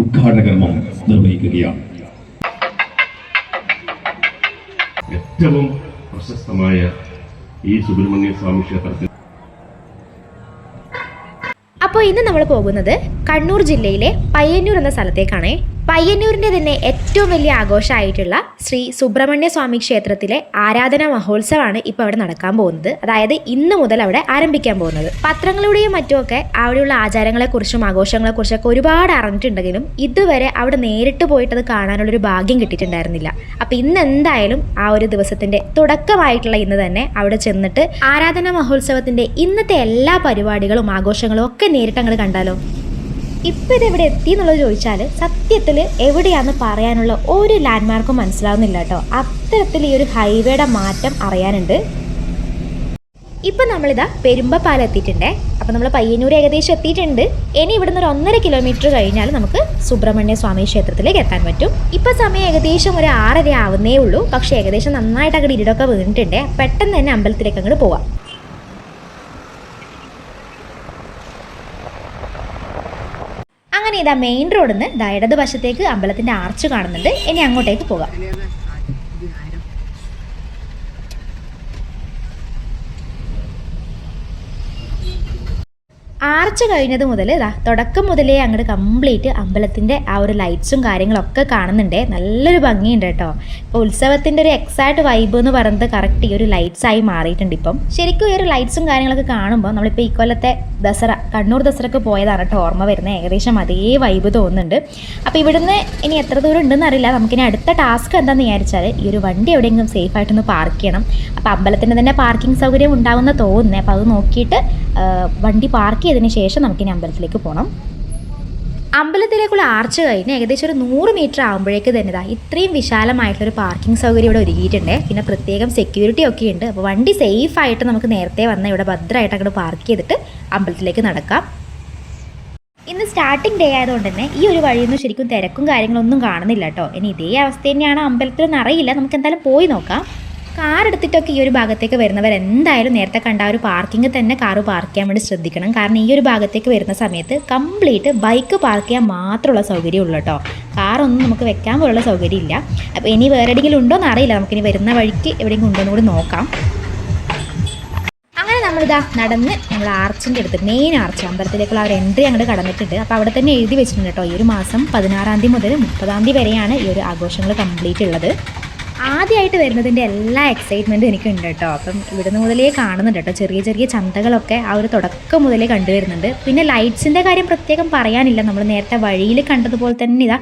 ഉദ്ഘാടന കർമ്മം നിർവഹിക്കുകയാണ്. ഏറ്റവും പ്രശസ്തമായ ഈ സുബ്രഹ്മണ്യ സ്വാമി ക്ഷേത്രത്തിൽ അപ്പോൾ ഇന്ന് നമ്മൾ പോകുന്നത് കണ്ണൂർ ജില്ലയിലെ പയ്യന്നൂർ എന്ന സ്ഥലത്തേക്കാണ്. പയ്യന്നൂരിന്റെ തന്നെ ഏറ്റവും വലിയ ആഘോഷമായിട്ടുള്ള ശ്രീ സുബ്രഹ്മണ്യ സ്വാമി ക്ഷേത്രത്തിലെ ആരാധന മഹോത്സവമാണ് ഇപ്പോൾ അവിടെ നടക്കാൻ പോകുന്നത്. അതായത് ഇന്ന് മുതൽ അവിടെ ആരംഭിക്കാൻ പോകുന്നത്. പത്രങ്ങളുടെയും മറ്റുമൊക്കെ അവിടെയുള്ള ആചാരങ്ങളെക്കുറിച്ചും ആഘോഷങ്ങളെക്കുറിച്ചൊക്കെ ഒരുപാട് അറിഞ്ഞിട്ടുണ്ടെങ്കിലും ഇതുവരെ അവിടെ നേരിട്ട് പോയിട്ടത് കാണാനുള്ള കാണാനുള്ളൊരു ഭാഗ്യം കിട്ടിയിട്ടുണ്ടായിരുന്നില്ല. അപ്പോൾ ഇന്ന് എന്തായാലും ആ ഒരു ദിവസത്തിന്റെ തുടക്കമായിട്ടുള്ള ഇന്ന് തന്നെ അവിടെ ചെന്നിട്ട് ആരാധന മഹോത്സവത്തിന്റെ ഇന്നത്തെ എല്ലാ പരിപാടികളും ആഘോഷങ്ങളും ഒക്കെ നേരിട്ട് അങ്ങോട്ട് കണ്ടാലോ? ഇപ്പം ഇത് എവിടെ എത്തി എന്നുള്ളത് ചോദിച്ചാൽ സത്യത്തിൽ എവിടെയാണെന്ന് പറയാനുള്ള ഒരു ലാൻഡ് മാർക്കും മനസ്സിലാവുന്നില്ല കേട്ടോ. അത്തരത്തിൽ ഈ ഒരു ഹൈവേയുടെ മാറ്റം അറിയാനുണ്ട്. ഇപ്പം നമ്മളിതാ പെരുമ്പപ്പാലം എത്തിയിട്ടുണ്ടേ. അപ്പം നമ്മൾ പയ്യന്നൂർ ഏകദേശം എത്തിയിട്ടുണ്ട്. ഇനി ഇവിടുന്ന് ഒരു ഒന്നര കിലോമീറ്റർ കഴിഞ്ഞാൽ നമുക്ക് സുബ്രഹ്മണ്യ സ്വാമി ക്ഷേത്രത്തിലേക്ക് എത്താൻ പറ്റും. ഇപ്പം സമയം ഏകദേശം ഒരു ആറര ആവുന്നേ ഉള്ളൂ. പക്ഷേ ഏകദേശം നന്നായിട്ട് അങ്ങോട്ട് ഇരുടൊക്കെ വീണിട്ടുണ്ട്. പെട്ടെന്ന് തന്നെ അമ്പലത്തിലേക്ക് അങ്ങോട്ട് പോവാം അങ്ങനെ ഇതാ മെയിൻ റോഡിൽ നിന്ന് ഇതാ ഇടത് വശത്തേക്ക് അമ്പലത്തിന്റെ ആർച്ച് കാണുന്നുണ്ട്. ഇനി അങ്ങോട്ടേക്ക് പോകാം. ആർച്ച് കഴിഞ്ഞത് മുതൽ ഇതാ തുടക്കം മുതലേ അങ്ങോട്ട് കംപ്ലീറ്റ് അമ്പലത്തിന്റെ ആ ഒരു ലൈറ്റ്സും കാര്യങ്ങളൊക്കെ കാണുന്നുണ്ട്. നല്ലൊരു ഭംഗിയുണ്ട് കേട്ടോ. ഇപ്പോൾ ഉത്സവത്തിന്റെ ഒരു എക്സാക്ട് വൈബ് എന്ന് പറയുന്നത് കറക്റ്റ് ഈ ഒരു ലൈറ്റ്സ് ആയി മാറിയിട്ടുണ്ട് ഇപ്പം. ശരിക്കും ഈ ഒരു ലൈറ്റ്സും കാര്യങ്ങളൊക്കെ കാണുമ്പോൾ നമ്മളിപ്പോൾ ഈ കൊല്ലത്തെ ദസറ കണ്ണൂർ ദസറക്ക് പോയതാണ് കേട്ടോ ഓർമ്മ വരുന്നത്. ഏകദേശം അതേ വൈബ് തോന്നുന്നുണ്ട്. അപ്പോൾ ഇവിടുന്ന് ഇനി എത്ര ദൂരം ഉണ്ടെന്ന് അറിയില്ല. നമുക്കിനി അടുത്ത ടാസ്ക് എന്താണെന്ന് വിചാരിച്ചാൽ ഈ ഒരു വണ്ടി എവിടെയെങ്കിലും സേഫ് ആയിട്ടൊന്ന് പാർക്ക് ചെയ്യണം. അപ്പോൾ അമ്പലത്തിന്റെ തന്നെ പാർക്കിംഗ് സൗകര്യം ഉണ്ടാകുമെന്ന് തോന്നുന്നത് അപ്പോൾ അത് നോക്കിയിട്ട് വണ്ടി പാർക്ക് ചെയ്തതിന് ശേഷം നമുക്കിനി അമ്പലത്തിലേക്ക് പോകണം അമ്പലത്തിലേക്കുള്ള ആർച്ച് കഴിഞ്ഞ് ഏകദേശം ഒരു നൂറ് മീറ്റർ ആകുമ്പോഴേക്ക് തന്നെ ഇതാ ഇത്രയും വിശാലമായിട്ടുള്ളൊരു പാർക്കിംഗ് സൗകര്യം ഇവിടെ ഒരുക്കിയിട്ടുണ്ട്. പിന്നെ പ്രത്യേകം സെക്യൂരിറ്റി ഒക്കെ ഉണ്ട്. അപ്പോൾ വണ്ടി സേഫ് ആയിട്ട് നമുക്ക് നേരത്തെ വന്ന് ഇവിടെ ഭദ്രമായിട്ട് അങ്ങോട്ട് പാർക്ക് ചെയ്തിട്ട് അമ്പലത്തിലേക്ക് നടക്കാം. ഇന്ന് സ്റ്റാർട്ടിംഗ് ഡേ ആയതുകൊണ്ട് തന്നെ ഈ ഒരു വഴിയൊന്നും ശരിക്കും തിരക്കും കാര്യങ്ങളൊന്നും കാണുന്നില്ല കേട്ടോ. ഇനി ഇതേ അവസ്ഥ തന്നെയാണ് അമ്പലത്തിലൊന്നും അറിയില്ല. നമുക്ക് എന്തായാലും പോയി നോക്കാം. കാർ എടുത്തിട്ടൊക്കെ ഈ ഒരു ഭാഗത്തേക്ക് വരുന്നവർ എന്തായാലും നേരത്തെ കണ്ട ഒരു പാർക്കിംഗ് തന്നെ കാറ് പാർക്ക് ചെയ്യാൻ വേണ്ടി ശ്രദ്ധിക്കണം. കാരണം ഈ ഒരു ഭാഗത്തേക്ക് വരുന്ന സമയത്ത് കംപ്ലീറ്റ് ബൈക്ക് പാർക്ക് ചെയ്യാൻ മാത്രമുള്ള സൗകര്യം ഉള്ളു കേട്ടോ കാറൊന്നും നമുക്ക് വെക്കാൻ പോലുള്ള സൗകര്യം ഇല്ല. അപ്പോൾ ഇനി വേറെ എവിടെയെങ്കിലും ഉണ്ടോ എന്ന് അറിയില്ല. നമുക്കിനി വരുന്ന വഴിക്ക് എവിടെയെങ്കിലും ഉണ്ടോ എന്ന് കൂടി നോക്കാം. അങ്ങനെ നമ്മളിതാ നടന്ന് നമ്മൾ ആർച്ചിന്റെ അടുത്ത് മെയിൻ ആർച്ച് അമ്പലത്തിലേക്കുള്ള ഒരു എൻട്രി അങ്ങോട്ട് കടന്നിട്ടുണ്ട്. അപ്പോൾ അവിടെ തന്നെ എഴുതി വെച്ചിട്ടുണ്ട് കേട്ടോ ഈ ഒരു മാസം പതിനാറാം തീയതി മുതൽ മുപ്പതാം തീയതി വരെയാണ് ഈ ഒരു ആഘോഷങ്ങൾ കംപ്ലീറ്റ് ഉള്ളത്. ആദ്യമായിട്ട് വരുന്നതിന്റെ എല്ലാ എക്സൈറ്റ്മെന്റും എനിക്കുണ്ട് കേട്ടോ. അപ്പം ഇവിടുന്ന് മുതലേ കാണുന്നുണ്ട് കേട്ടോ. ചെറിയ ചെറിയ ചന്തകളൊക്കെ ആ ഒരു തുടക്കം മുതലേ കണ്ടുവരുന്നുണ്ട്. പിന്നെ ലൈറ്റ്സിന്റെ കാര്യം പ്രത്യേകം പറയാനില്ല. നമ്മൾ നേരത്തെ വഴിയിൽ കണ്ടതുപോലെ തന്നെ ഇതാ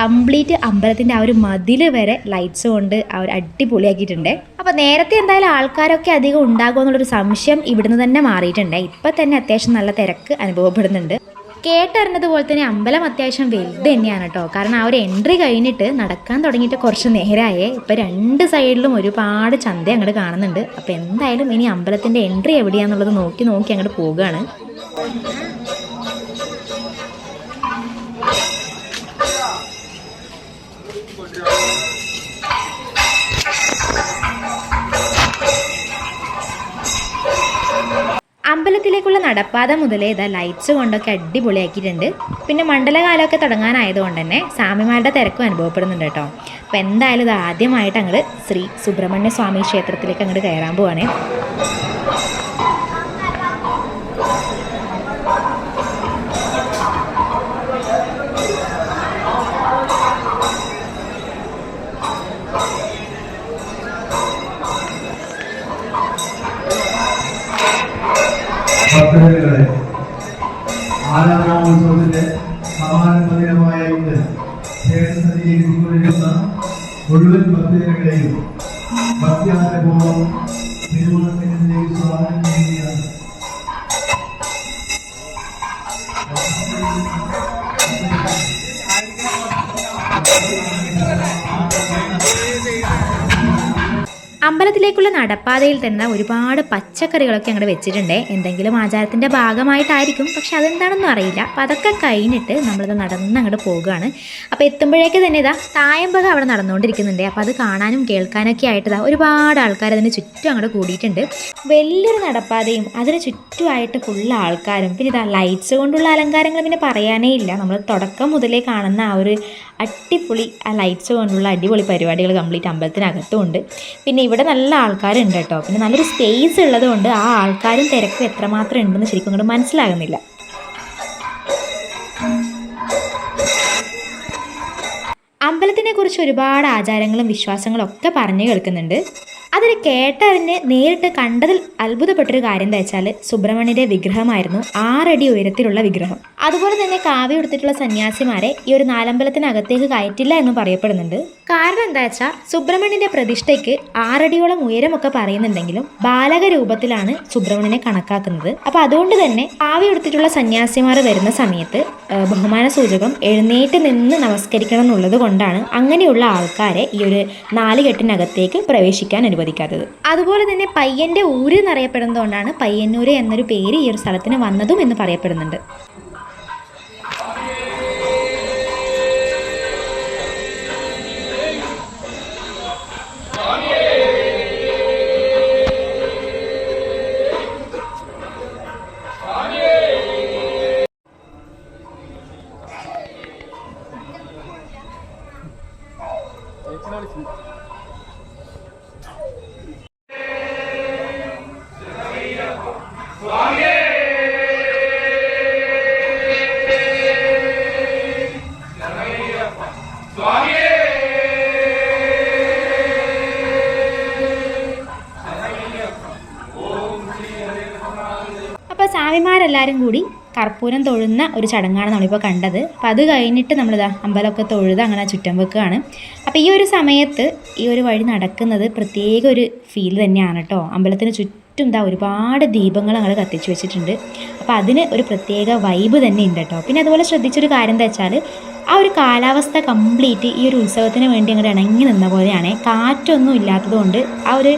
കംപ്ലീറ്റ് അമ്പലത്തിന്റെ ആ ഒരു മതിൽ വരെ ലൈറ്റ്സ് കൊണ്ട് ആ ഒരു അടിപൊളിയാക്കിയിട്ടുണ്ട്. അപ്പോൾ നേരത്തെ എന്തായാലും ആൾക്കാരൊക്കെ അധികം ഉണ്ടാകുമെന്നുള്ളൊരു സംശയം ഇവിടുന്ന് തന്നെ മാറിയിട്ടുണ്ട്. ഇപ്പം തന്നെ അത്യാവശ്യം നല്ല തിരക്ക് അനുഭവപ്പെടുന്നുണ്ട്. കേട്ടറിഞ്ഞതുപോലെ തന്നെ അമ്പലം അത്യാവശ്യം വലുത് തന്നെയാണ് കേട്ടോ കാരണം ആ ഒരു എൻട്രി കഴിഞ്ഞിട്ട് നടക്കാൻ തുടങ്ങിയിട്ട് കുറച്ച് നേരമായേ ഇപ്പം രണ്ട് സൈഡിലും ഒരുപാട് ചന്ത അങ്ങോട്ട് കാണുന്നുണ്ട്. അപ്പോൾ എന്തായാലും ഇനി അമ്പലത്തിന്റെ എൻട്രി എവിടെയാണെന്നുള്ളത് നോക്കി നോക്കി അങ്ങോട്ട് പോവുകയാണ് അമ്പലത്തിലേക്കുള്ള നടപ്പാത മുതലേ ഇതാ ലൈറ്റ്സ് കൊണ്ടൊക്കെ അടിപൊളിയാക്കിയിട്ടുണ്ട്. പിന്നെ മണ്ഡലകാലമൊക്കെ തുടങ്ങാനായതുകൊണ്ട് തന്നെ സ്വാമിമാരുടെ തിരക്കും അനുഭവപ്പെടുന്നുണ്ട് കേട്ടോ. അപ്പോൾ എന്തായാലും ഇത് ആദ്യമായിട്ട് അങ്ങോട്ട് ശ്രീ സുബ്രഹ്മണ്യ സ്വാമി ക്ഷേത്രത്തിലേക്ക് അങ്ങോട്ട് കയറാൻ പോവാണേ. ഭക്തജനങ്ങളെ ആരാധനോത്സവത്തിന്റെ മന്ദിരമായ ഇന്ന് ക്ഷേത്രസന്നിധിയിൽ എത്തിക്കൊണ്ടിരിക്കുന്ന മുഴുവൻ ഭക്തജനങ്ങളെയും ഭക്തിയാഗ്രഹപൂർവം തിരുവോണത്തിലേക്ക് സ്വാഗതം ചെയ്യുകയാണ്. അമ്പലത്തിലേക്കുള്ള നടപ്പാതയിൽ തന്നെ ഒരുപാട് പച്ചക്കറികളൊക്കെ അങ്ങോട്ട് വെച്ചിട്ടുണ്ട്. എന്തെങ്കിലും ആചാരത്തിന്റെ ഭാഗമായിട്ടായിരിക്കും. പക്ഷെ അതെന്താണെന്നും അറിയില്ല. അപ്പം അതൊക്കെ കഴിഞ്ഞിട്ട് നമ്മളിത് നടന്ന് അങ്ങോട്ട് പോവുകയാണ് അപ്പോൾ എത്തുമ്പോഴേക്ക് തന്നെ ഇതാ തായമ്പക അവിടെ നടന്നുകൊണ്ടിരിക്കുന്നുണ്ട് അപ്പോൾ അത് കാണാനും കേൾക്കാനൊക്കെ ആയിട്ട് ഇതാ ഒരുപാട് ആൾക്കാർ അതിന് ചുറ്റും അങ്ങോട്ട് കൂടിയിട്ടുണ്ട്. വലിയൊരു നടപ്പാതയും അതിന് ചുറ്റുമായിട്ട് ഫുള്ള് ആൾക്കാരും. പിന്നെ ഇതാ ലൈറ്റ്സ് കൊണ്ടുള്ള അലങ്കാരങ്ങൾ പിന്നെ പറയാനേ ഇല്ല. നമ്മൾ തുടക്കം മുതലേ കാണുന്ന ആ ഒരു അടിപൊളി ആ ലൈറ്റ്സ് കൊണ്ടുള്ള അടിപൊളി പരിപാടികൾ കംപ്ലീറ്റ് അമ്പലത്തിനകത്തും ഉണ്ട്. പിന്നെ ഇവിടെ നല്ല ആൾക്കാരുണ്ട് കേട്ടോ. പിന്നെ നല്ലൊരു സ്പേസ് ഉള്ളത് കൊണ്ട് ആ ആൾക്കാരും തിരക്കും എത്രമാത്രം ഉണ്ടെന്ന് ശരിക്കും അങ്ങോട്ട് മനസ്സിലാകുന്നില്ല. അമ്പലത്തിനെ കുറിച്ച് ഒരുപാട് ആചാരങ്ങളും വിശ്വാസങ്ങളും ഒക്കെ പറഞ്ഞു കേൾക്കുന്നുണ്ട്. അതിൽ കേട്ടറിഞ്ഞ് നേരിട്ട് കണ്ടതിൽ അത്ഭുതപ്പെട്ടൊരു കാര്യം എന്താ വെച്ചാൽ സുബ്രഹ്മണ്യന്റെ വിഗ്രഹമായിരുന്നു ആറടി ഉയരത്തിലുള്ള വിഗ്രഹം. അതുപോലെ തന്നെ കാവ്യ എടുത്തിട്ടുള്ള സന്യാസിമാരെ ഈ ഒരു നാലമ്പലത്തിനകത്തേക്ക് കയറ്റില്ല എന്ന് പറയപ്പെടുന്നുണ്ട്. കാരണം എന്താ വെച്ചാൽ സുബ്രഹ്മണ്യന്റെ പ്രതിഷ്ഠയ്ക്ക് ആറടിയോളം ഉയരമൊക്കെ പറയുന്നുണ്ടെങ്കിലും ബാലക രൂപത്തിലാണ് സുബ്രഹ്മണ്യനെ കണക്കാക്കുന്നത്. അപ്പൊ അതുകൊണ്ട് തന്നെ കാവ്യ എടുത്തിട്ടുള്ള സന്യാസിമാർ വരുന്ന സമയത്ത് ബഹുമാന സൂചകം എഴുന്നേറ്റ് നിന്ന് നമസ്കരിക്കണം എന്നുള്ളത് കൊണ്ടാണ് അങ്ങനെയുള്ള ആൾക്കാരെ ഈ ഒരു നാലുകെട്ടിനകത്തേക്ക് പ്രവേശിക്കാൻ അനുവദിക്കാത്തത് അതുപോലെ തന്നെ പയ്യന്റെ ഊര് എന്നറിയപ്പെടുന്നതുകൊണ്ടാണ് പയ്യന്നൂര് എന്നൊരു പേര് ഈ ഒരു സ്ഥലത്തിന് വന്നതും എന്ന് പറയപ്പെടുന്നുണ്ട്. കർപ്പൂരം തൊഴുന്ന ഒരു ചടങ്ങാണ് നമ്മളിപ്പോൾ കണ്ടത്. അപ്പോൾ അത് കഴിഞ്ഞിട്ട് നമ്മളിതാ അമ്പലമൊക്കെ തൊഴുത് അങ്ങനെ ചുറ്റം വെക്കുകയാണ്. അപ്പോൾ ഈ ഒരു സമയത്ത് ഈ ഒരു വഴി നടക്കുന്നത് പ്രത്യേക ഒരു ഫീൽ തന്നെയാണ് കേട്ടോ അമ്പലത്തിന് ചുറ്റും ഇതാ ഒരുപാട് ദീപങ്ങൾ ഞങ്ങൾ കത്തിച്ച് വെച്ചിട്ടുണ്ട്. അപ്പോൾ അതിന് ഒരു പ്രത്യേക വൈബ് തന്നെ ഉണ്ട് കേട്ടോ പിന്നെ അതുപോലെ ശ്രദ്ധിച്ചൊരു കാര്യം എന്താ വെച്ചാൽ ആ ഒരു കാലാവസ്ഥ കംപ്ലീറ്റ് ഈ ഒരു ഉത്സവത്തിന് വേണ്ടി അങ്ങനെ ഇണങ്ങി നിന്ന പോലെയാണ്. കാറ്റൊന്നും ഇല്ലാത്തതുകൊണ്ട് ആ ഒരു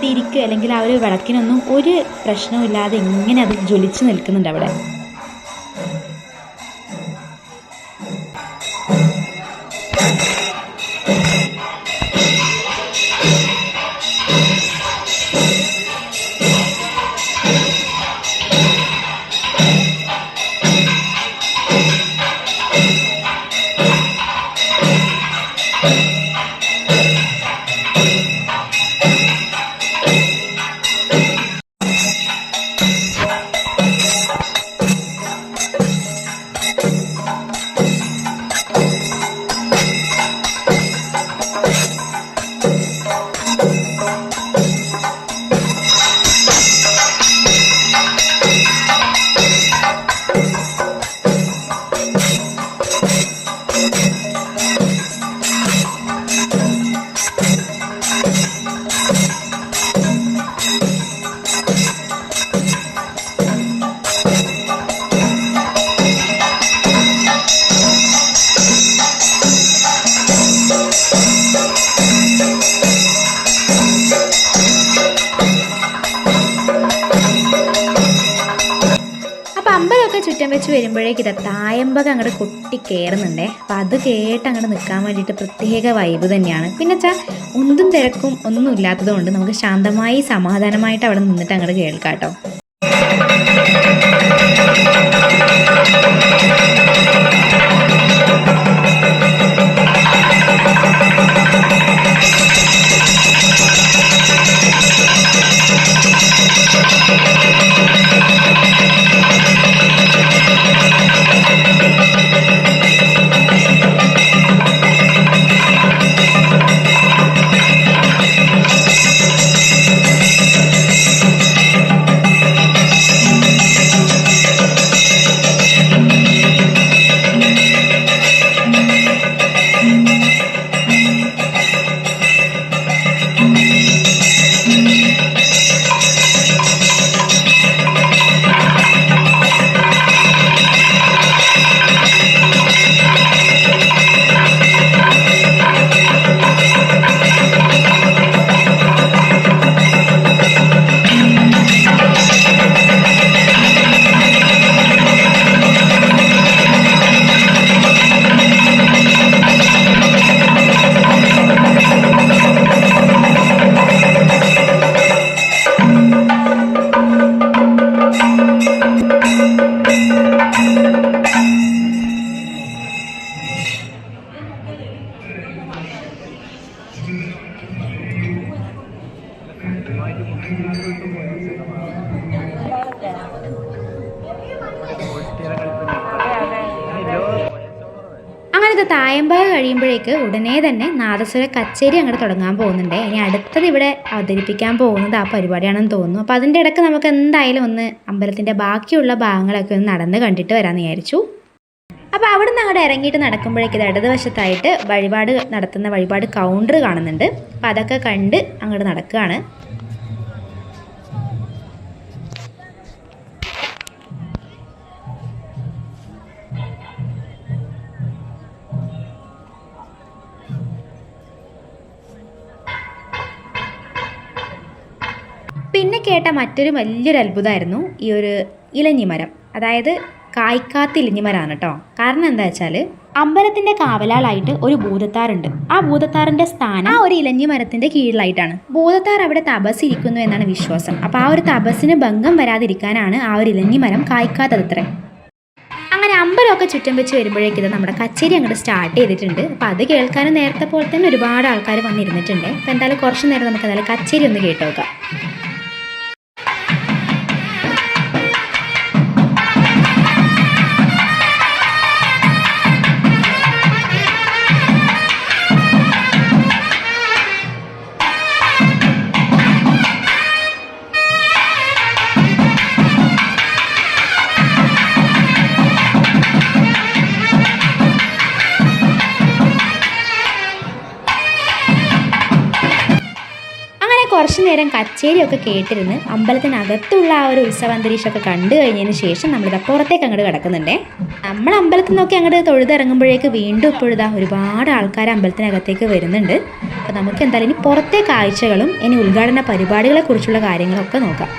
തിരിക്ക് അല്ലെങ്കിൽ ആ ഒരു വിളക്കിനൊന്നും ഒരു പ്രശ്നവും ഇല്ലാതെ ഇങ്ങനെ അത് ജ്വലിച്ച് നിൽക്കുന്നുണ്ട് അവിടെ. അപ്പോൾ വെച്ച് വരുമ്പോഴേക്ക് ഇതാ തായമ്പക അങ്ങോട്ട് കൊട്ടി കയറുന്നുണ്ടേ അപ്പം അത് കേട്ട് അങ്ങോട്ട് നിൽക്കാൻ വേണ്ടിയിട്ട് പ്രത്യേക വൈബ് തന്നെയാണ്. പിന്നെ വെച്ചാൽ ഒന്നും തിരക്കും ഒന്നും ഇല്ലാത്തതുകൊണ്ട് നമുക്ക് ശാന്തമായി സമാധാനമായിട്ട് അവിടെ നിന്നിട്ട് അങ്ങോട്ട് കേൾക്കാം കേട്ടോ നാദസ്വര കച്ചേരി അങ്ങോട്ട് തുടങ്ങാൻ പോകുന്നുണ്ട്. ഇനി അടുത്തത് ഇവിടെ അവതരിപ്പിക്കാൻ പോകുന്നത് ആ പരിപാടിയാണെന്ന് തോന്നുന്നു. അപ്പോൾ അതിന്റെ ഇടയ്ക്ക് നമുക്ക് എന്തായാലും ഒന്ന് അമ്പലത്തിന്റെ ബാക്കിയുള്ള ഭാഗങ്ങളൊക്കെ ഒന്ന് നടന്ന് കണ്ടിട്ട് വരാമെന്ന് വിചാരിച്ചു. അപ്പോൾ അവിടെ നിന്ന് അങ്ങോട്ട് ഇറങ്ങിയിട്ട് നടക്കുമ്പോഴേക്ക് ഇത് ഇടതുവശത്തായിട്ട് വഴിപാട് നടത്തുന്ന വഴിപാട് കൗണ്ടർ കാണുന്നുണ്ട്. അപ്പോൾ അതൊക്കെ കണ്ട് അങ്ങോട്ട് നടക്കുകയാണ് കേട്ട മറ്റൊരു വലിയൊരു അത്ഭുതമായിരുന്നു ഈ ഒരു ഇലഞ്ഞിമരം. അതായത് കായ്ക്കാത്ത ഇലഞ്ഞിമരമാണ് കേട്ടോ കാരണം എന്താ വെച്ചാൽ അമ്പലത്തിന്റെ കാവലാളായിട്ട് ഒരു ഭൂതത്താറുണ്ട്. ആ ഭൂതത്താറിന്റെ സ്ഥാനം ആ ഒരു ഇലഞ്ഞി മരത്തിന്റെ കീഴിലായിട്ടാണ്. ഭൂതത്താർ അവിടെ തപസ് ഇരിക്കുന്നു എന്നാണ് വിശ്വാസം. അപ്പൊ ആ ഒരു തപസ്സിന് ഭംഗം വരാതിരിക്കാനാണ് ആ ഒരു ഇലഞ്ഞി മരം അങ്ങനെ അമ്പലമൊക്കെ ചുറ്റും വെച്ച് വരുമ്പോഴേക്കും നമ്മുടെ കച്ചേരി അങ്ങോട്ട് സ്റ്റാർട്ട് ചെയ്തിട്ടുണ്ട്. അപ്പോൾ അത് കേൾക്കാനും നേരത്തെ പോലെ തന്നെ ഒരുപാട് ആൾക്കാർ വന്നിരുന്നിട്ടുണ്ട്. അപ്പൊ എന്തായാലും കുറച്ചു നേരം നമുക്ക് എന്തായാലും കച്ചേരി ഒന്ന് കേട്ട് നേരം കച്ചേരിയൊക്കെ കേട്ടിരുന്ന് അമ്പലത്തിനകത്തുള്ള ആ ഒരു ഉത്സവ അന്തരീക്ഷമൊക്കെ കണ്ടു കഴിഞ്ഞതിന് ശേഷം നമ്മളിതാ പുറത്തേക്ക് അങ്ങോട്ട് കിടക്കുന്നുണ്ടേ. നമ്മൾ അമ്പലത്തിൽ നിന്നൊക്കെ അങ്ങോട്ട് തൊഴുതിറങ്ങുമ്പോഴേക്ക് വീണ്ടും ഇപ്പോഴിതാ ഒരുപാട് ആൾക്കാർ അമ്പലത്തിനകത്തേക്ക് വരുന്നുണ്ട്. അപ്പോൾ നമുക്ക് എന്തായാലും ഇനി പുറത്തെ കാഴ്ചകളും ഇനി ഉദ്ഘാടന പരിപാടികളെക്കുറിച്ചുള്ള കാര്യങ്ങളൊക്കെ നോക്കാം.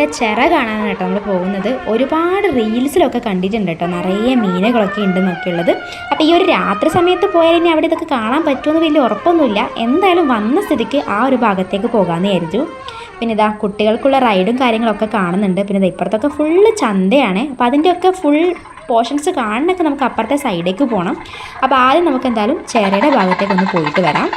അമ്പലത്തിന്റെ ചിറ കാണാനാണ് കേട്ടോ നമ്മൾ പോകുന്നത്. ഒരുപാട് റീൽസിലൊക്കെ കണ്ടിട്ടുണ്ട് കേട്ടോ. നിറയെ മീനുകളൊക്കെ ഉണ്ടെന്നൊക്കെ ഉള്ളത് അപ്പോൾ ഈ ഒരു രാത്രി സമയത്ത് പോയാൽ ഇനി അവിടെ ഇതൊക്കെ കാണാൻ പറ്റുമെന്ന് വലിയ ഉറപ്പൊന്നുമില്ല. എന്തായാലും വന്ന സ്ഥിതിക്ക് ആ ഒരു ഭാഗത്തേക്ക് പോകാമെന്ന് വിചാരിച്ചു പിന്നെ ഇതാ കുട്ടികൾക്കുള്ള റൈഡും കാര്യങ്ങളൊക്കെ കാണുന്നുണ്ട്. പിന്നെ ഇപ്പുറത്തൊക്കെ ഫുള്ള് ചന്തയാണ്. അപ്പോൾ അതിന്റെയൊക്കെ ഫുൾ പോർഷൻസ് കാണാനൊക്കെ നമുക്ക് അപ്പുറത്തെ സൈഡേക്ക് പോകണം അപ്പോൾ ആദ്യം നമുക്ക് എന്തായാലും ചേരയുടെ ഭാഗത്തേക്ക് ഒന്ന് പോയിട്ട് വരാം.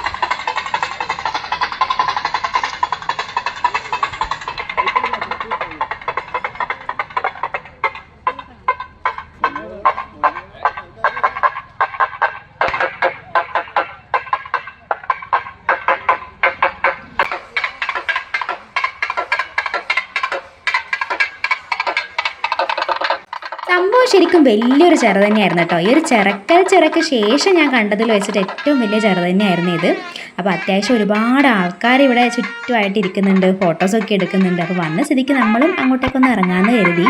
ശരിക്കും വലിയൊരു ചിറ തന്നെയായിരുന്നു കേട്ടോ. ഈ ഒരു ചിറക്കൽ ചിറക്ക് ശേഷം ഞാൻ കണ്ടതിൽ വെച്ചിട്ട് ഏറ്റവും വലിയ ചിറ തന്നെയായിരുന്നു ഇത്. അപ്പോൾ അത്യാവശ്യം ഒരുപാട് ആൾക്കാർ ഇവിടെ ചുറ്റുമായിട്ട് ഇരിക്കുന്നുണ്ട് ഫോട്ടോസൊക്കെ എടുക്കുന്നുണ്ട്. അപ്പോൾ വന്ന സ്ഥിതിക്ക് നമ്മളും അങ്ങോട്ടേക്കൊന്ന് ഇറങ്ങാമെന്ന് കരുതി.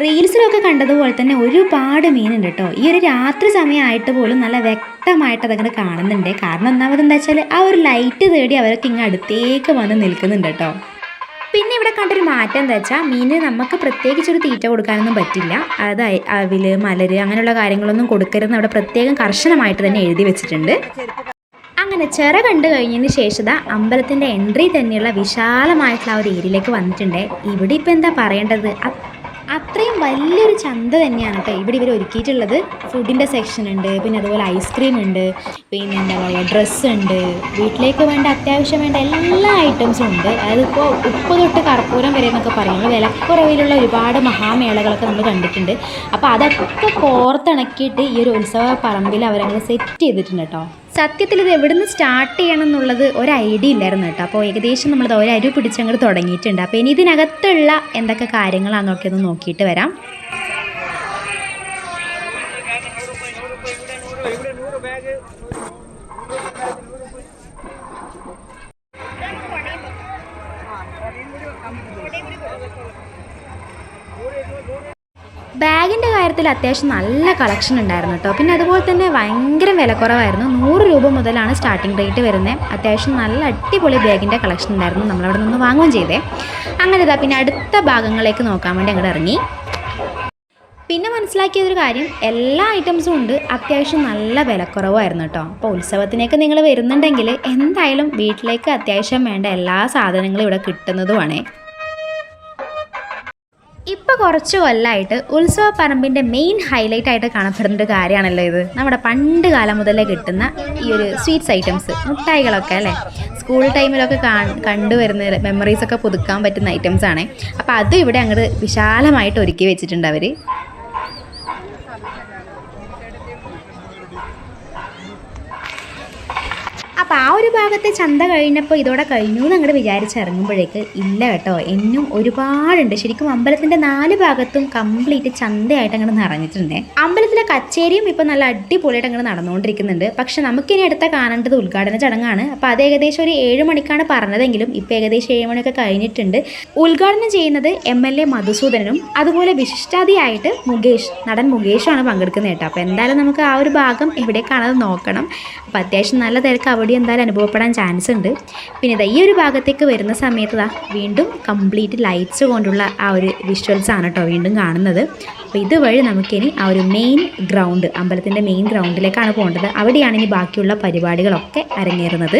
റീൽസിലൊക്കെ കണ്ടതുപോലെ തന്നെ ഒരുപാട് മീനുണ്ട് കേട്ടോ. ഈ ഒരു രാത്രി സമയമായിട്ട് പോലും നല്ല വ്യക്തമായിട്ട് അതങ്ങനെ കാണുന്നുണ്ട്. കാരണം ഒന്നാമത് എന്താ വെച്ചാൽ ആ ഒരു ലൈറ്റ് തേടി അവരൊക്കെ ഇങ്ങ് അടുത്തേക്ക് വന്ന് നിൽക്കുന്നുണ്ട് കേട്ടോ. പിന്നെ ഇവിടെ കണ്ടൊരു മാറ്റം എന്താ വെച്ചാൽ മീനിന് നമുക്ക് പ്രത്യേകിച്ച് ഒരു തീറ്റ കൊടുക്കാനൊന്നും പറ്റില്ല. അയ- അവിൽ മലര് അങ്ങനെയുള്ള കാര്യങ്ങളൊന്നും കൊടുക്കരുതെന്ന് അവിടെ പ്രത്യേകം കർശനമായിട്ട് തന്നെ എഴുതി വെച്ചിട്ടുണ്ട്. അങ്ങനെ ചിറ കണ്ടു കഴിഞ്ഞതിന് ശേഷം അമ്പലത്തിന്റെ എൻട്രി തന്നെയുള്ള വിശാലമായിട്ടുള്ള ഒരു ഏരിയയിലേക്ക് വന്നിട്ടുണ്ട്. ഇവിടെ ഇപ്പം എന്താ പറയേണ്ടത്? അത്രയും വലിയൊരു ചന്ത തന്നെയാണ് കേട്ടോ ഇവിടെ ഇവർ ഒരുക്കിയിട്ടുള്ളത്. ഫുഡിന്റെ സെക്ഷൻ ഉണ്ട് പിന്നെ അതുപോലെ ഐസ്ക്രീം ഉണ്ട് പിന്നെ എന്താ പറയുക ഡ്രസ്സ് ഉണ്ട്. വീട്ടിലേക്ക് വേണ്ട അത്യാവശ്യം വേണ്ട എല്ലാ ഐറ്റംസും ഉണ്ട്. അതായത് ഇപ്പോൾ ഉപ്പ് തൊട്ട് കർപ്പൂരം വരെ എന്നൊക്കെ പറയുമ്പോൾ വിലക്കുറവിലുള്ള ഒരുപാട് മഹാമേളകളൊക്കെ നമ്മൾ കണ്ടിട്ടുണ്ട്. അപ്പോൾ അതൊക്കെ കോർത്തിണക്കിയിട്ട് ഈ ഒരു ഉത്സവ പറമ്പിൽ അവരങ്ങനെ സെറ്റ് ചെയ്തിട്ടുണ്ട് കേട്ടോ. സത്യത്തിൽ ഇത് എവിടുന്ന് സ്റ്റാർട്ട് ചെയ്യണം എന്നുള്ളത് ഒരു ഐഡിയ ഇല്ലായിരുന്നു കേട്ടോ. അപ്പോൾ ഏകദേശം നമ്മളത് ഒരു അരി പിടിച്ചങ്ങോട്ട് തുടങ്ങിയിട്ടുണ്ട്. അപ്പോൾ ഇനി ഇതിനകത്തുള്ള എന്തൊക്കെ കാര്യങ്ങളാണെന്നൊക്കെ ഒന്ന് നോക്കിയിട്ട് വരാം. ബാഗിന്റെ കാര്യത്തിൽ അത്യാവശ്യം നല്ല കളക്ഷൻ ഉണ്ടായിരുന്നു കേട്ടോ. പിന്നെ അതുപോലെ തന്നെ ഭയങ്കര വിലക്കുറവായിരുന്നു നൂറ് രൂപ മുതലാണ് സ്റ്റാർട്ടിംഗ് റേറ്റ് വരുന്നത് അത്യാവശ്യം നല്ല അടിപൊളി ബാഗിന്റെ കളക്ഷൻ ഉണ്ടായിരുന്നു നമ്മളവിടെ നിന്ന് വാങ്ങുകയും ചെയ്തേ. അങ്ങനെ ഇതാ പിന്നെ അടുത്ത ഭാഗങ്ങളിലേക്ക് നോക്കാൻ വേണ്ടി അങ്ങോട്ട് ഇറങ്ങി. പിന്നെ മനസ്സിലാക്കിയതൊരു കാര്യം എല്ലാ ഐറ്റംസും ഉണ്ട്. അത്യാവശ്യം നല്ല വിലക്കുറവായിരുന്നു കേട്ടോ. അപ്പോൾ ഉത്സവത്തിനേക്ക് നിങ്ങൾ വരുന്നുണ്ടെങ്കിൽ എന്തായാലും വീട്ടിലേക്ക് അത്യാവശ്യം വേണ്ട എല്ലാ സാധനങ്ങളും ഇവിടെ കിട്ടുന്നതുമാണ് ഇപ്പോൾ കുറച്ച് കൊല്ലമായിട്ട് ഉത്സവ പറമ്പിന്റെ മെയിൻ ഹൈലൈറ്റ് ആയിട്ട് കാണപ്പെടുന്ന ഒരു കാര്യമാണല്ലോ ഇത്. നമ്മുടെ പണ്ട് കാലം മുതലേ കിട്ടുന്ന ഈ ഒരു സ്വീറ്റ്സ് ഐറ്റംസ് മുട്ടായികളൊക്കെ അല്ലേ? സ്കൂൾ ടൈമിലൊക്കെ കണ്ടുവരുന്ന മെമ്മറീസ് ഒക്കെ പുതുക്കാൻ പറ്റുന്ന ഐറ്റംസ് ആണ്. അപ്പോൾ അതും ഇവിടെ അങ്ങോട്ട് വിശാലമായിട്ട് ഒരുക്കി വെച്ചിട്ടുണ്ട് അവർ അപ്പോൾ ആ ഒരു ഭാഗത്തെ ചന്ത കഴിഞ്ഞപ്പോൾ ഇതോടെ കഴിഞ്ഞു എന്ന് അങ്ങോട്ട് വിചാരിച്ചിറങ്ങുമ്പോഴേക്ക് ഇല്ല കേട്ടോ. എന്നും ഒരുപാടുണ്ട്. ശരിക്കും അമ്പലത്തിന്റെ നാല് ഭാഗത്തും കംപ്ലീറ്റ് ചന്തയായിട്ട് അങ്ങോട്ട് നിറഞ്ഞിട്ടുണ്ട്. അമ്പലത്തിലെ കച്ചേരിയും ഇപ്പോൾ നല്ല അടിപൊളിയായിട്ട് അങ്ങോട്ട് നടന്നുകൊണ്ടിരിക്കുന്നുണ്ട് പക്ഷെ നമുക്കിനി അടുത്ത കാണേണ്ടത് ഉദ്ഘാടന ചടങ്ങാണ്. അപ്പോൾ അത് ഏകദേശം ഒരു ഏഴ് മണിക്കാണ് പറഞ്ഞതെങ്കിലും ഇപ്പോൾ ഏകദേശം ഏഴ് മണിയൊക്കെ കഴിഞ്ഞിട്ടുണ്ട്. ഉദ്ഘാടനം ചെയ്യുന്നത് എം എൽ എ മധുസൂദനനും അതുപോലെ വിശിഷ്ടാതിയായിട്ട് മുകേഷ് നടൻ മുകേഷുമാണ് പങ്കെടുക്കുന്നത് കേട്ടോ. അപ്പോൾ എന്തായാലും നമുക്ക് ആ ഒരു ഭാഗം എവിടേക്കാണത് നോക്കണം. അപ്പോൾ അത്യാവശ്യം നല്ല തിരക്ക് അവിടെ എന്തായാലും അനുഭവപ്പെടാൻ ചാൻസ് ഉണ്ട്. പിന്നെ ഇതാ ഈ ഒരു ഭാഗത്തേക്ക് വരുന്ന സമയത്ത് ഇതാ വീണ്ടും കംപ്ലീറ്റ് ലൈറ്റ്സ് കൊണ്ടുള്ള ആ ഒരു വിഷ്വൽസ് ആണ് കേട്ടോ വീണ്ടും കാണുന്നത്. അപ്പോൾ ഇതുവഴി നമുക്കിനി ആ ഒരു മെയിൻ ഗ്രൗണ്ട് അമ്പലത്തിന്റെ മെയിൻ ഗ്രൗണ്ടിലേക്കാണ് പോകേണ്ടത്. അവിടെയാണ് ഇനി ബാക്കിയുള്ള പരിപാടികളൊക്കെ അരങ്ങേറുന്നത്.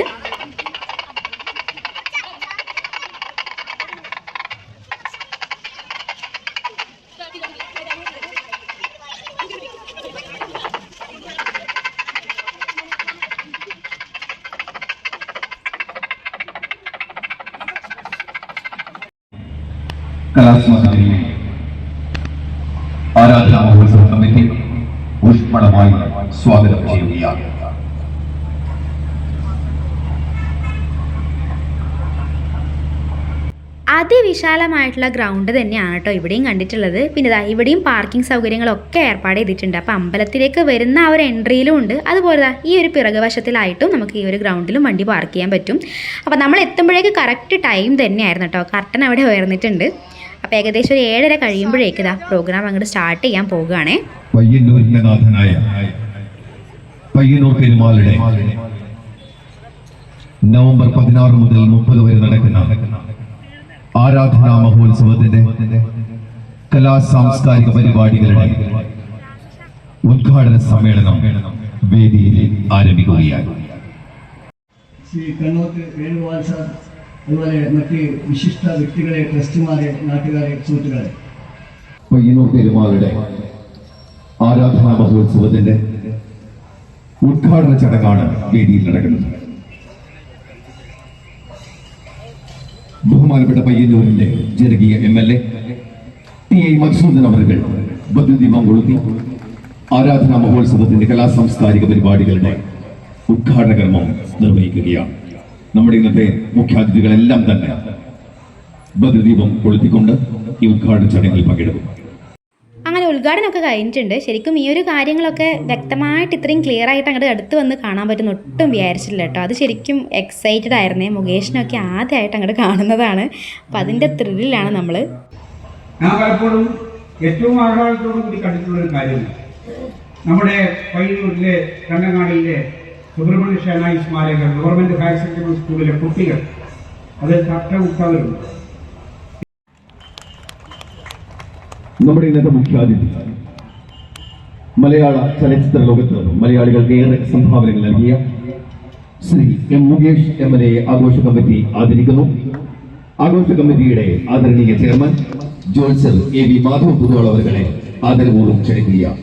കലാസ്മരണയെ ആരാധനാ മഹോത്സവ കമ്മിറ്റി ഊഷ്മളമായി സ്വാഗതം ചെയ്യുകയാണ്. അതിവിശാലമായിട്ടുള്ള ഗ്രൗണ്ട് തന്നെയാണ് കേട്ടോ ഇവിടെയും കണ്ടിട്ടുള്ളത്. പിന്നെ ഇവിടെയും പാർക്കിംഗ് സൗകര്യങ്ങളൊക്കെ ഏർപ്പാട് ചെയ്തിട്ടുണ്ട്. അപ്പോൾ അമ്പലത്തിലേക്ക് വരുന്ന ആ ഒരു എൻട്രിയിലും ഉണ്ട്. അതുപോലെ ഈ ഒരു പിറകുവശത്തിലായിട്ടും നമുക്ക് ഈ ഒരു ഗ്രൗണ്ടിലും വണ്ടി പാർക്ക് ചെയ്യാൻ പറ്റും. അപ്പോൾ നമ്മൾ എത്തുമ്പോഴേക്ക് കറക്റ്റ് ടൈം തന്നെയായിരുന്നു കേട്ടോ കർട്ടൻ അവിടെ ഉയർന്നിട്ടുണ്ട്. അപ്പോൾ ഏകദേശം ഒരു ഏഴര കഴിയുമ്പോഴേക്ക് ഇതാ പ്രോഗ്രാം അങ്ങോട്ട് സ്റ്റാർട്ട് ചെയ്യാൻ പോകുകയാണേ പയ്യന്നൂരിന്റെ നാഥനായ പയ്യന്നൂർ പെരുമാളുടെ നവംബർ പതിനാറ് മുതൽ മുപ്പത് വരെ നടക്കുന്ന ആരാധനാ മഹോത്സവത്തിന്റെ കലാ സാംസ്കാരിക പരിപാടികളുടെ ഉദ്ഘാടന സമ്മേളനം വേദിയിൽ ആരംഭിക്കുകയാണ്. ശ്രീ കണ്ണൂർ വേണുഗോപാൽ സാർ അതുപോലെ മറ്റ് വിശിഷ്ട വ്യക്തികളെ ട്രസ്റ്റുമാരെ നാട്ടുകാരെ സുഹൃത്തുക്കളെ. പയ്യന്നൂർ പെരുമാളുടെ ആരാധനാ മഹോത്സവത്തിന്റെ ഉദ്ഘാടന ചടങ്ങാണ് വേദിയിൽ നടക്കുന്നത്. ബഹുമാനപ്പെട്ട പയ്യന്നൂരിന്റെ ജനകീയ M L A T I Madhusudan അവർക്ക് ബദ്രദീപം കൊളുത്തി ആരാധനാ മഹോത്സവത്തിന്റെ കലാസാംസ്കാരിക പരിപാടികളുടെ ഉദ്ഘാടന കർമ്മം നിർവഹിക്കുകയാണ്. നമ്മുടെ ഇന്നത്തെ മുഖ്യാതിഥികളെല്ലാം തന്നെ ബദ്രദീപം കൊളുത്തിക്കൊണ്ട് ഈ ഉദ്ഘാടന ചടങ്ങിൽ പങ്കെടുക്കും. അങ്ങനെ ഉദ്ഘാടനമൊക്കെ കഴിഞ്ഞിട്ടുണ്ട്. ശരിക്കും ഈ ഒരു കാര്യങ്ങളൊക്കെ വ്യക്തമായിട്ട് ഇത്രയും ക്ലിയർ ആയിട്ട് അങ്ങോട്ട് അടുത്ത് വന്ന് കാണാൻ പറ്റുന്ന ഒട്ടും വിചാരിച്ചില്ല കേട്ടോ. അത് ശരിക്കും എക്സൈറ്റഡ് ആയിരുന്നേ. മുകേഷിനൊക്കെ ആദ്യമായിട്ട് അങ്ങോട്ട് കാണുന്നതാണ്. അപ്പം അതിന്റെ ത്രില്ലാണ് നമ്മൾ ഞാൻ പലപ്പോഴും ഏറ്റവും ആഹ്ലാദത്തോടു കൂടി കണ്ടിട്ടുള്ള ഒരു കാര്യമാണ് നമ്മുടെ പയ്യന്നൂരിലെ കണ്ണങ്ങാടിയിലെ സുബ്രഹ്മണ്യ ഷേനായി സ്മാരക ഗവൺമെന്റ് ഹയർ സെക്കൻഡറി സ്കൂളിലെ കുട്ടികൾ. അത് ഉത്തരവുണ്ട് നമ്മുടെ ഇന്നത്തെ മുഖ്യാതിഥി മലയാള ചലച്ചിത്ര ലോകത്ത് മലയാളികൾക്ക് ഏറെ സംഭാവനകൾ നൽകിയ Shri M Mukesh M L A ആഘോഷ കമ്മിറ്റി ആദരിക്കുന്നു. ആഘോഷ കമ്മിറ്റിയുടെ ആദരണീയ chairman Johnson A V Madhav Puthuval ആദരപൂർവം ക്ഷണിക്കുകയാണ്.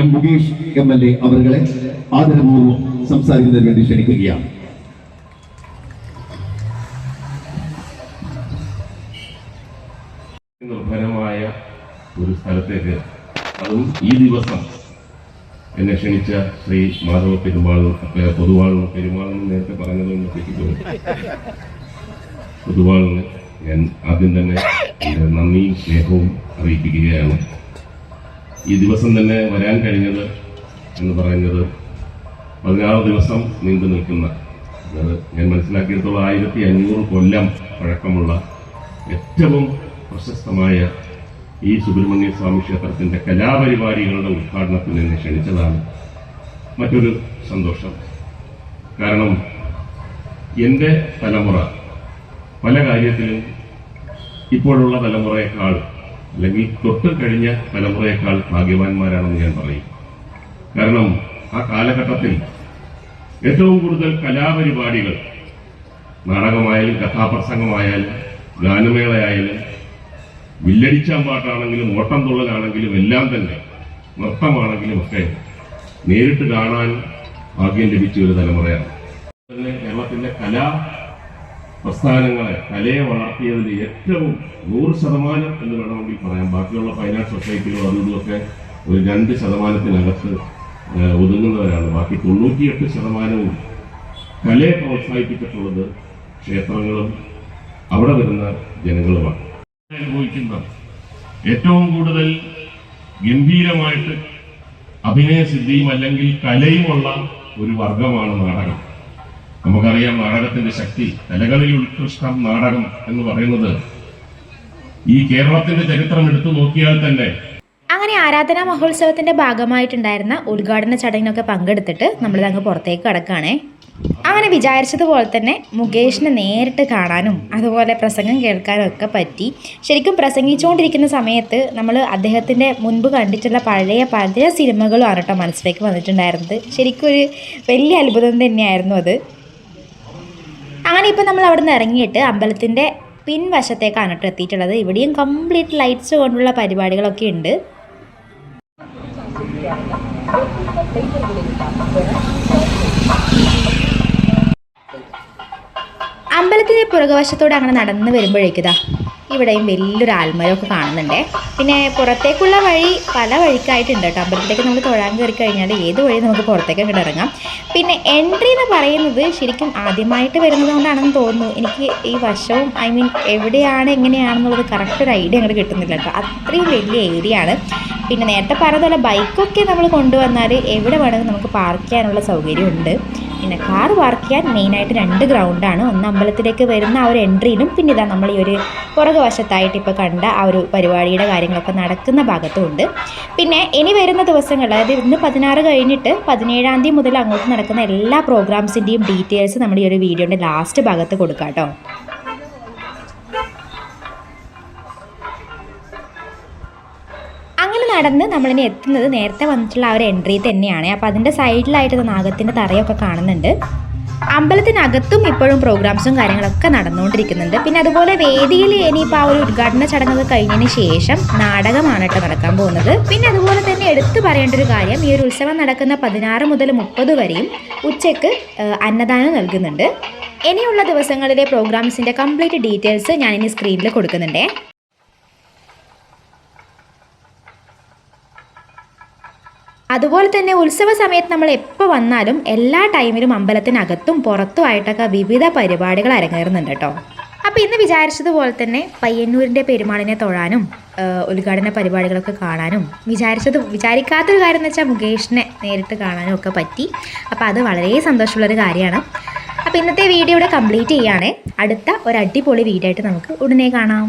M Mukesh M L A അവരുടെ ആദരപൂർവം സംസാരിക്കുന്നതിന് വേണ്ടി ക്ഷണിക്കുകയാണ്. നിർഭരമായ ഒരു സ്ഥലത്തേക്ക് അതും ഈ ദിവസം എന്നെ ക്ഷണിച്ച ശ്രീ മാധവ പെരുമാളും പൊതുവാളും പെരുമാളെന്ന് നേരത്തെ പറഞ്ഞതുകൊണ്ട് തെറ്റിപ്പോയി. പൊതുവാളിന് ഞാൻ ആദ്യം തന്നെ നന്ദിയും സ്നേഹവും അറിയിപ്പിക്കുകയാണ്. ഈ ദിവസം തന്നെ വരാൻ കഴിഞ്ഞത് എന്ന് പറയുന്നത് പതിനാറ് ദിവസം നീണ്ടു നിൽക്കുന്ന ഞാൻ മനസ്സിലാക്കിയിടത്തോളം ആയിരത്തി അഞ്ഞൂറ് കൊല്ലം പഴക്കമുള്ള ഏറ്റവും പ്രശസ്തമായ ഈ സുബ്രഹ്മണ്യ സ്വാമി ക്ഷേത്രത്തിന്റെ കലാപരിപാടികളുടെ ഉദ്ഘാടനത്തിന് എന്നെ ക്ഷണിച്ചതാണ്. മറ്റൊരു സന്തോഷം. കാരണം എന്റെ തലമുറ പല കാര്യത്തിലും ഇപ്പോഴുള്ള തലമുറയേക്കാൾ അല്ലെങ്കിൽ തൊട്ട് കഴിഞ്ഞ തലമുറയേക്കാൾ ഭാഗ്യവാന്മാരാണെന്ന് ഞാൻ പറയും. കാരണം ആ കാലഘട്ടത്തിൽ ഏറ്റവും കൂടുതൽ കലാപരിപാടികൾ നാടകമായാലും കഥാപ്രസംഗമായാലും ഗാനമേളയായാലും വില്ലടിച്ചാൻ പാട്ടാണെങ്കിലും ഓട്ടം തുള്ളലാണെങ്കിലും എല്ലാം തന്നെ നൃത്തമാണെങ്കിലും ഒക്കെ നേരിട്ട് കാണാൻ ഭാഗ്യം ലഭിച്ച ഒരു തലമുറയാണ്. കേരളത്തിന്റെ കലാ പ്രസ്ഥാനങ്ങളെ കലയെ വളർത്തിയതിൽ ഏറ്റവും നൂറ് ശതമാനം എന്ന് വേണമെങ്കിൽ പറയാം. ബാക്കിയുള്ള ഫൈനാൻസ് സൊസൈറ്റികളും അതും ഇതുമൊക്കെ ഒരു രണ്ട് ശതമാനത്തിനകത്ത് ഒതുങ്ങുന്നവരാണ്. ബാക്കി തൊണ്ണൂറ്റിയെട്ട് ശതമാനവും കലയെ പ്രോത്സാഹിപ്പിച്ചിട്ടുള്ളത് ക്ഷേത്രങ്ങളും അവിടെ വരുന്ന ജനങ്ങളുമാണ്. അനുഭവിക്കുന്ന ഏറ്റവും കൂടുതൽ ഗംഭീരമായിട്ട് അഭിനയ അഭിനയസിദ്ധിയും അല്ലെങ്കിൽ കലയുമുള്ള ഒരു വർഗമാണ് നാടകം. നമുക്കറിയാം നാടകത്തിന്റെ ശക്തി കലകളിൽ ഉത്കൃഷ്ടം നാടകം എന്ന് പറയുന്നത് ഈ കേരളത്തിന്റെ ചരിത്രം എടുത്തു നോക്കിയാൽ തന്നെ അങ്ങനെ ആരാധനാ മഹോത്സവത്തിന്റെ ഭാഗമായിട്ടുണ്ടായിരുന്ന ഉദ്ഘാടന ചടങ്ങിനൊക്കെ പങ്കെടുത്തിട്ട് നമ്മൾ അങ്ങ് പുറത്തേക്ക് കിടക്കുകയാണേ അങ്ങനെ വിചാരിച്ചതുപോലെ തന്നെ മുകേഷിനെ നേരിട്ട് കാണാനും അതുപോലെ പ്രസംഗം കേൾക്കാനും ഒക്കെ പറ്റി. ശരിക്കും പ്രസംഗിച്ചുകൊണ്ടിരിക്കുന്ന സമയത്ത് നമ്മൾ അദ്ദേഹത്തിന്റെ മുൻപ് കണ്ടിട്ടുള്ള പഴയ പല സിനിമകളും ആണ് കേട്ടോ മനസ്സിലേക്ക് വന്നിട്ടുണ്ടായിരുന്നത്. ശരിക്കും ഒരു വലിയ അത്ഭുതം തന്നെയായിരുന്നു അത്. അങ്ങനെ ഇപ്പം നമ്മൾ അവിടെ നിന്ന് ഇറങ്ങിയിട്ട് അമ്പലത്തിന്റെ പിൻവശത്തേക്കാണ് കേട്ടോ എത്തിയിട്ടുള്ളത്. ഇവിടെയും കംപ്ലീറ്റ് ലൈറ്റ്സ് കൊണ്ടുള്ള പരിപാടികളൊക്കെ ഉണ്ട്. അമ്പലത്തിന്റെ പുറകുവശത്തോടെ അങ്ങനെ നടന്ന് വരുമ്പോഴേക്കിതാ ഇവിടെയും വലിയൊരു ആൽമരമൊക്കെ കാണുന്നുണ്ട്. പിന്നെ പുറത്തേക്കുള്ള വഴി പല വഴിക്കായിട്ടുണ്ട് കേട്ടോ. അമ്പലത്തിലേക്ക് നമ്മൾ തൊഴാൻ കയറി കഴിഞ്ഞാൽ ഏത് വഴി നമുക്ക് പുറത്തേക്കൊക്കെ ഇറങ്ങാം. പിന്നെ എൻട്രി എന്ന് പറയുന്നത് ശരിക്കും ആദ്യമായിട്ട് വരുന്നത് കൊണ്ടാണെന്ന് തോന്നുന്നു. എനിക്ക് ഈ വശവും ഐ മീൻ എവിടെയാണ് എങ്ങനെയാണെന്നുള്ളത് കറക്റ്റ് ഒരു ഐഡിയ അങ്ങോട്ട് കിട്ടുന്നില്ല കേട്ടോ. അത്രയും വലിയ ഏരിയ ആണ്. പിന്നെ നേരത്തെ പറഞ്ഞതുപോലെ ബൈക്കൊക്കെ നമ്മൾ കൊണ്ടുവന്നാൽ എവിടെ വേണമെങ്കിലും നമുക്ക് പാർക്ക് ചെയ്യാനുള്ള സൗകര്യമുണ്ട്. പിന്നെ കാർ പാർക്ക് ചെയ്യാൻ മെയിനായിട്ട് രണ്ട് ഗ്രൗണ്ടാണ് ഒന്ന് അമ്പലത്തിലേക്ക് വരുന്ന ആ ഒരു എൻട്രിയിലും പിന്നെ ഇതാ നമ്മൾ ഈ ഒരു പുറകു വശത്തായിട്ട് ഇപ്പോൾ കണ്ട ആ ഒരു പരിപാടിയുടെ കാര്യങ്ങളൊക്കെ നടക്കുന്ന ഭാഗത്തും ഉണ്ട് പിന്നെ ഇനി വരുന്ന ദിവസങ്ങൾ അതായത് ഇന്ന് പതിനാറ് കഴിഞ്ഞിട്ട് പതിനേഴാം തീയതി മുതൽ അങ്ങോട്ട് നടക്കുന്ന എല്ലാ പ്രോഗ്രാംസിന്റെയും ഡീറ്റെയിൽസ് നമ്മൾ ഈ ഒരു വീഡിയോന്റെ ലാസ്റ്റ് ഭാഗത്ത് കൊടുക്കാം കേട്ടോ നടന്ന് നമ്മളിനി എത്തുന്നത് നേരത്തെ വന്നിട്ടുള്ള ആ ഒരു എൻട്രി തന്നെയാണ്. അപ്പോൾ അതിന്റെ സൈഡിലായിട്ട് നാഗത്തിന്റെ തറയൊക്കെ കാണുന്നുണ്ട്. അമ്പലത്തിനകത്തും ഇപ്പോഴും പ്രോഗ്രാംസും കാര്യങ്ങളൊക്കെ നടന്നുകൊണ്ടിരിക്കുന്നുണ്ട്. പിന്നെ അതുപോലെ വേദിയിൽ ഇനിയിപ്പോൾ ആ ഒരു ഉദ്ഘാടന ചടങ്ങൊക്കെ കഴിഞ്ഞതിന് ശേഷം നാടകമാണ് കേട്ടോ നടക്കാൻ പോകുന്നത്. പിന്നെ അതുപോലെ തന്നെ എടുത്തു പറയേണ്ട ഒരു കാര്യം ഈ ഒരു ഉത്സവം നടക്കുന്ന പതിനാറ് മുതൽ മുപ്പത് വരെയും ഉച്ചയ്ക്ക് അന്നദാനം നൽകുന്നുണ്ട്. ഇനിയുള്ള ദിവസങ്ങളിലെ പ്രോഗ്രാംസിന്റെ കംപ്ലീറ്റ് ഡീറ്റെയിൽസ് ഞാനിനി സ്ക്രീനിൽ കൊടുക്കുന്നുണ്ടേ. അതുപോലെ തന്നെ ഉത്സവ സമയത്ത് നമ്മൾ എപ്പോൾ വന്നാലും എല്ലാ ടൈമിലും അമ്പലത്തിനകത്തും പുറത്തുമായിട്ടൊക്കെ വിവിധ പരിപാടികൾ അരങ്ങേറുന്നുണ്ട് കേട്ടോ. അപ്പോൾ ഇന്ന് വിചാരിച്ചതുപോലെ തന്നെ പയ്യന്നൂരിന്റെ പെരുമാളിനെ തൊഴാനും ഉദ്ഘാടന പരിപാടികളൊക്കെ കാണാനും വിചാരിച്ചത് വിചാരിക്കാത്തൊരു കാര്യം എന്ന് വെച്ചാൽ മുകേഷിനെ നേരിട്ട് കാണാനും ഒക്കെ പറ്റി. അപ്പോൾ അത് വളരെ സന്തോഷമുള്ളൊരു കാര്യമാണ്. അപ്പോൾ ഇന്നത്തെ വീഡിയോ ഇവിടെ കംപ്ലീറ്റ് ചെയ്യുകയാണേ അടുത്ത ഒരു അടിപൊളി വീഡിയോ ആയിട്ട് നമുക്ക് ഉടനെ കാണാം.